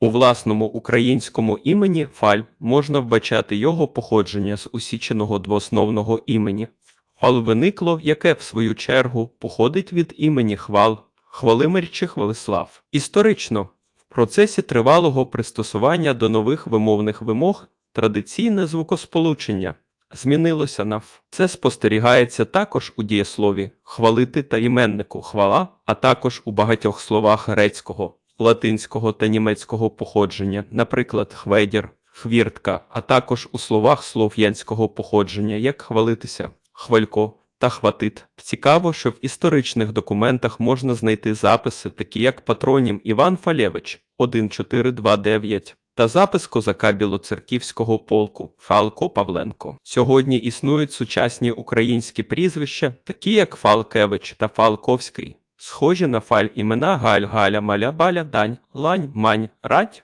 У власному українському імені фаль можна вбачати його походження з усіченого двоосновного імені. Фал виникло, яке, в свою чергу, походить від імені хвал, Хвалимир чи Хвалислав. Історично, в процесі тривалого пристосування до нових вимовних вимог традиційне звукосполучення змінилося на «ф». Це спостерігається також у дієслові хвалити та іменнику хвала, а також у багатьох словах грецького, латинського та німецького походження, наприклад, хведір, хвіртка, а також у словах слов'янського походження, як хвалитися, хвалько та хватит. Цікаво, що в історичних документах можна знайти записи, такі як патронім Іван Фалєвич 1429 та запис козака Білоцерківського полку Фалко Павленко. Сьогодні існують сучасні українські прізвища, такі як Фалкевич та Фалковський, схожі на фаль імена Галь, Галя, Маля, Баля, Дань, Лань, Мань, Радь.